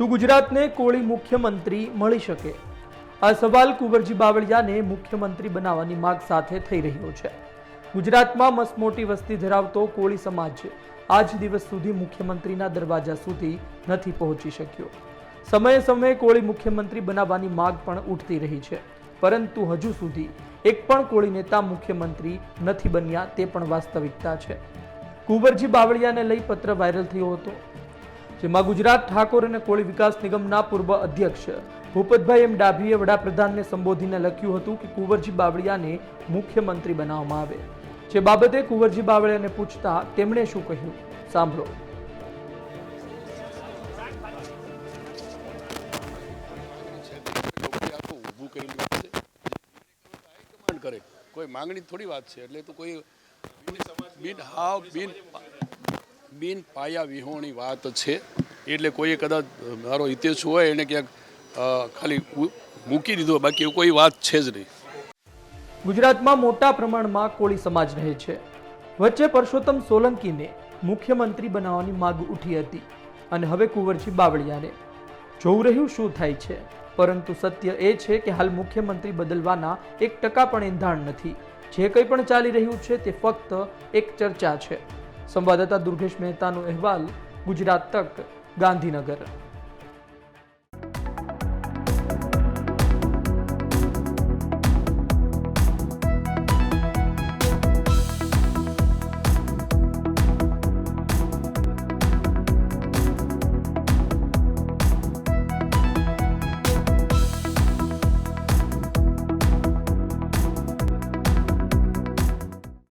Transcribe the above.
શું ગુજરાતને કોળી મુખ્યમંત્રી મળી શકે? આ સવાલ કુંવરજી બાવળિયાને મુખ્યમંત્રી બનાવવાની માગ સાથે થઈ રહ્યો છે. ગુજરાતમાં મસમોટી વસ્તી ધરાવતો કોળી સમાજ આજ દિવસ સુધી મુખ્યમંત્રીના દરવાજા સુધી નથી પહોંચી શક્યો. સમયે સમયે કોળી મુખ્યમંત્રી બનાવવાની માગ પણ ઉઠતી રહી છે. પરંતુ હજુ સુધી એક પણ કોળી નેતા મુખ્યમંત્રી નથી બન્યા તે પણ વાસ્તવિકતા છે. કુંવરજી બાવળિયાને લઈ પત્ર વાયરલ થયો હતો. જેમાં ગુજરાત ઠાકોર અને કોળી વિકાસ નિગમના પૂર્વ અધ્યક્ષ ભૂપતભાઈ એમ ડાભીએ વડાપ્રધાનને સંબોધીને લખ્યું હતું કે કુંવરજી બાવળિયાને મુખ્યમંત્રી બનાવવામાં આવે. જે બાબતે કુંવરજી બાવળિયાને પૂછતા તેમણે શું કહ્યું? સાંભળો. કરે. કોઈ માંગણી થોડી વાત છે, એટલે તો કોઈ બિન હાવ, બિન બિન પાયા વિહોણી વાત છે. એટલે કોઈએ કદાચ મારો હિતેશ હોય એને ક્યાંક ખાલી મૂકી દીધો. બાકી એવું કોઈ વાત છે જ નહીં. ગુજરાતમાં મોટા પ્રમાણમાં કોળી સમાજ રહે છે. વચ્ચે પરસોત્તમ સોલંકીને મુખ્યમંત્રી બનાવવાની માગ ઉઠી હતી અને હવે કુંવરજી બાવળિયાને. જોવું રહ્યું શું થાય છે. પરંતુ સત્ય એ છે કે હાલ મુખ્યમંત્રી બદલવાના એક ટકા પણ એંધાણ નથી. જે કંઈ પણ ચાલી રહ્યું છે તે ફક્ત એક ચર્ચા છે. સંવાદદાતા દુર્ગેશ મહેતાનો અહેવાલ ગુજરાત તક ગાંધીનગર.